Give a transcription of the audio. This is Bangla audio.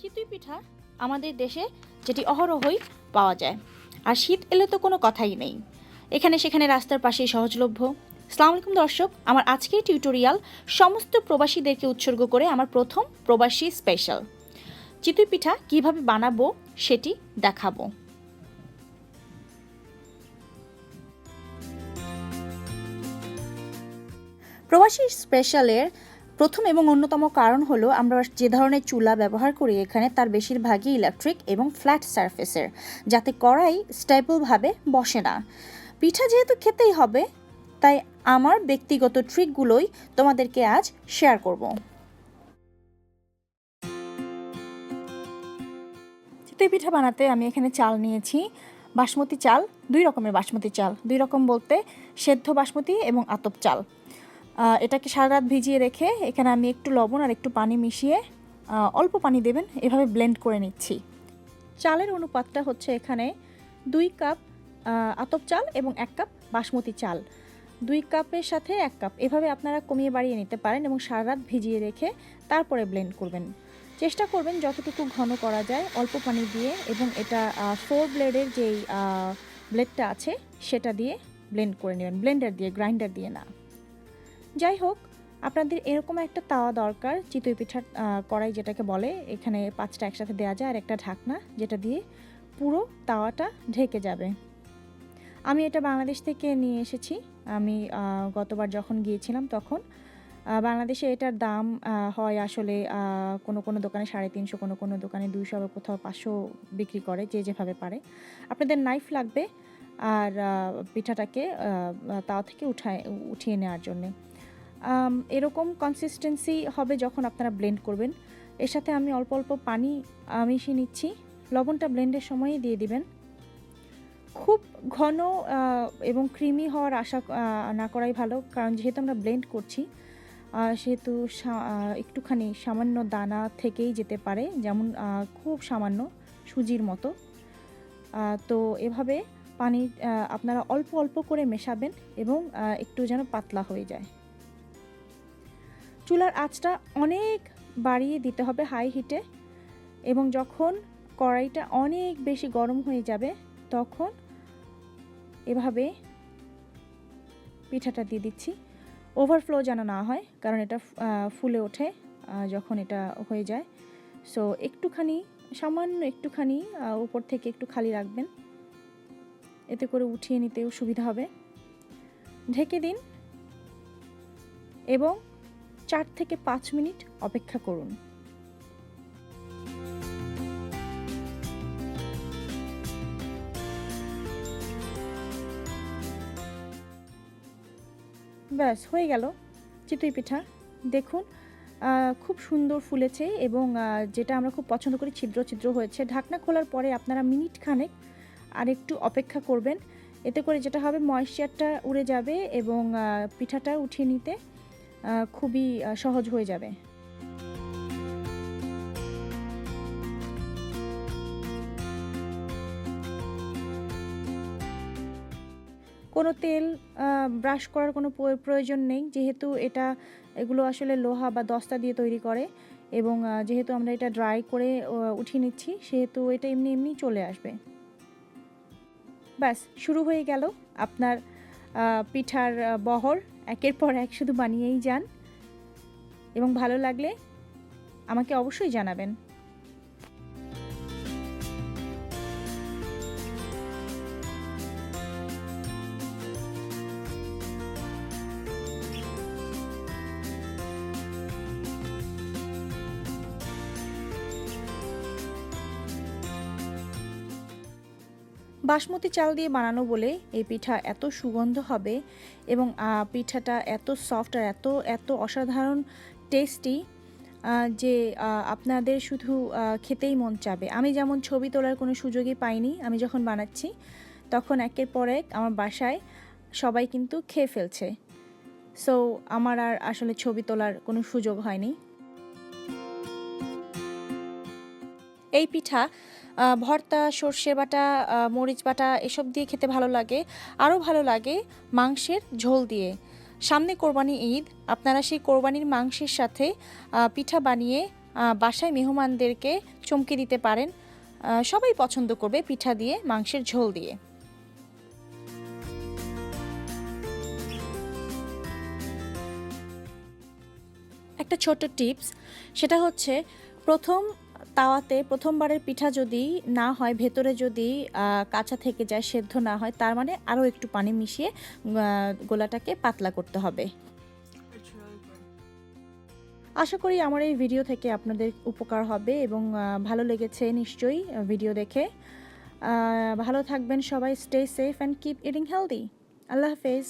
চিতই পিঠা আমাদের দেশে যেটি অহরহই পাওয়া যায়। আর শীত এলে তো কোনো কথাই নেই। এখানে সেখানে রাস্তার পাশেই সহজলভ্য। সালাম আলাইকুম দর্শক, আমার আজকের টিউটোরিয়াল সমস্ত প্রবাসীদেরকে উৎসর্গ করে আমার প্রথম প্রবাসী স্পেশাল। চিতই পিঠা কীভাবে বানাবো সেটি দেখাবো। প্রবাসী স্পেশালের প্রথম এবং অন্যতম কারণ হলো আমরা যে ধরনের চুলা ব্যবহার করি এখানে তার বেশিরভাগই ইলেকট্রিক এবং ফ্ল্যাট সারফেসের যাতে কড়াই স্টেবলভাবে বসে না। পিঠা যেহেতু খেতেই হবে, তাই আমার ব্যক্তিগত ট্রিকগুলোই তোমাদেরকে আজ শেয়ার করব। চিতই পিঠা বানাতে আমি এখানে চাল নিয়েছি। বাসমতি চাল, দুই রকমের বাসমতি চাল। দুই রকম বলতে সেদ্ধ বাসমতি এবং আতপ চাল। এটাকে সারা রাত ভিজিয়ে রেখে এখানে আমি একটু লবণ আর একটু পানি মিশিয়ে অল্প পানি দেবেন, এভাবে ব্লেন্ড করে নিচ্ছি। চালের অনুপাতটা হচ্ছে এখানে দুই কাপ আতপ চাল এবং এক কাপ বাসমতি চাল। দুই কাপের সাথে এক কাপ, এভাবে আপনারা কমিয়ে বাড়িয়ে নিতে পারেন এবং সারা রাত ভিজিয়ে রেখে তারপরে ব্লেন্ড করবেন। চেষ্টা করবেন যতটুকু ঘন করা যায়, অল্প পানি দিয়ে এবং এটা ফোর ব্লেডের যেই ব্লেডটা আছে, সেটা দিয়ে ব্লেন্ড করে নেবেন ব্লেন্ডার দিয়ে গ্রাইন্ডার দিয়ে না। যাই হোক, আপনাদের এরকম একটা তাওয়া দরকার, চিতই পিঠার কড়াই যেটাকে বলে, এখানে পাঁচটা একসাথে দেওয়া যায় আর একটা ঢাকনা যেটা দিয়ে পুরো তাওয়াটা ঢেকে যাবে। আমি এটা বাংলাদেশ থেকে নিয়ে এসেছি। আমি গতবার যখন গিয়েছিলাম তখন বাংলাদেশে এটার দাম হয় আসলে কোনো কোনো দোকানে সাড়ে তিনশো, কোনো কোনো দোকানে দুইশো আবার কোথাও পাঁচশো বিক্রি করে, যে যেভাবে পারে। আপনাদের নাইফ লাগবে আর পিঠাটাকে তাওয়া থেকে উঠায়, উঠিয়ে নেওয়ার জন্যে। এরকম কনসিস্টেন্সি হবে যখন আপনারা ব্লেন্ড করবেন। এর সাথে আমি অল্প অল্প পানি মিশিয়ে নিচ্ছি। লবণটা ব্লেন্ডের সময়ই দিয়ে দিবেন। খুব ঘন এবং ক্রিমি হওয়ার আশা না করাই ভালো, কারণ যেহেতু আমরা ব্লেন্ড করছি সেহেতু একটুখানি সামান্য দানা থেকেই যেতে পারে, যেমন খুব সামান্য সুজির মতো। তো এভাবে পানি আপনারা অল্প অল্প করে মেশাবেন এবং একটু যেন পাতলা হয়ে যায়। চুলার আঁচটা অনেক বাড়িয়ে দিতে হবে হাই হিটে এবং যখন কড়াইটা অনেক বেশি গরম হয়ে যাবে, তখন এভাবে পিঠাটা দিয়ে দিচ্ছি। ওভারফ্লো যেন না হয়, কারণ এটা ফুলে ওঠে যখন এটা হয়ে যায়। সো একটুখানি, সামান্য একটুখানি উপর থেকে একটু খালি রাখবেন। এতে করে উঠিয়ে নিতেও সুবিধা হবে। ঢেকে দিন। এবং চার থেকে পাঁচ মিনিট অপেক্ষা করুন। ব্যাস, হয়ে গেল চিতই পিঠা। দেখুন খুব সুন্দর ফুলেছে এবং যেটা আমরা খুব পছন্দ করি, ছিদ্র ছিদ্র হয়েছে। ঢাকনা খোলার পরে আপনারা মিনিট খানেক আর একটু অপেক্ষা করবেন। এতে করে যেটা হবে, ময়েশ্চারটা উড়ে যাবে এবং পিঠাটা উঠিয়ে নিতে খুবই সহজ হয়ে যাবে। কোনো তেল ব্রাশ করার কোনো প্রয়োজন নেই। যেহেতু এটা, এগুলো আসলে লোহা বা দস্তা দিয়ে তৈরি করে এবং যেহেতু আমরা এটা ড্রাই করে উঠিয়ে নিচ্ছি, সেহেতু এটা এমনি এমনি চলে আসবে। ব্যাস, শুরু হয়ে গেল আপনার পিঠার বহর। একের পর এক শুধু বানিয়েই যান। এবং ভালো লাগলে আমাকে অবশ্যই জানাবেন। বাসমতি চাল দিয়ে বানানো বলে এই পিঠা এত সুগন্ধ হবে এবং পিঠাটা এত সফট আর এত এত অসাধারণ টেস্টি যে আপনাদের শুধু খেতেই মন চাবে। আমি যেমন ছবি তোলার কোনো সুযোগই পাইনি, আমি যখন বানাচ্ছি, তখন একের পর এক আমার বাসায় সবাই কিন্তু খেয়ে ফেলছে। সো আমার আর আসলে ছবি তোলার কোনো সুযোগ হয়নি। এই পিঠা ভর্তা, সর্ষে বাটা মরিচ বাটা এসব দিয়ে খেতে ভালো লাগে। আরও ভালো লাগে মাংসের ঝোল দিয়ে। সামনে কোরবানি ঈদ, আপনারা সেই কোরবানির মাংসের সাথে পিঠা বানিয়ে বাসায় মেহমানদেরকে চমকে দিতে পারেন। সবাই পছন্দ করবে পিঠা দিয়ে, মাংসের ঝোল দিয়ে। একটা ছোট্ট টিপস, সেটা হচ্ছে, প্রথম তাওয়াতে প্রথমবারের পিঠা যদি না হয়, ভেতরে যদি কাঁচা থেকে যায়, সেদ্ধ না হয়, তার মানে আরও একটু পানি মিশিয়ে গোলাটাকে পাতলা করতে হবে. আশা করি আমার এই ভিডিও থেকে আপনাদের উপকার হবে এবং ভালো লেগেছে নিশ্চয়ই ভিডিও দেখে। ভালো থাকবেন সবাই stay safe and keep eating healthy আল্লাহ হাফেজ।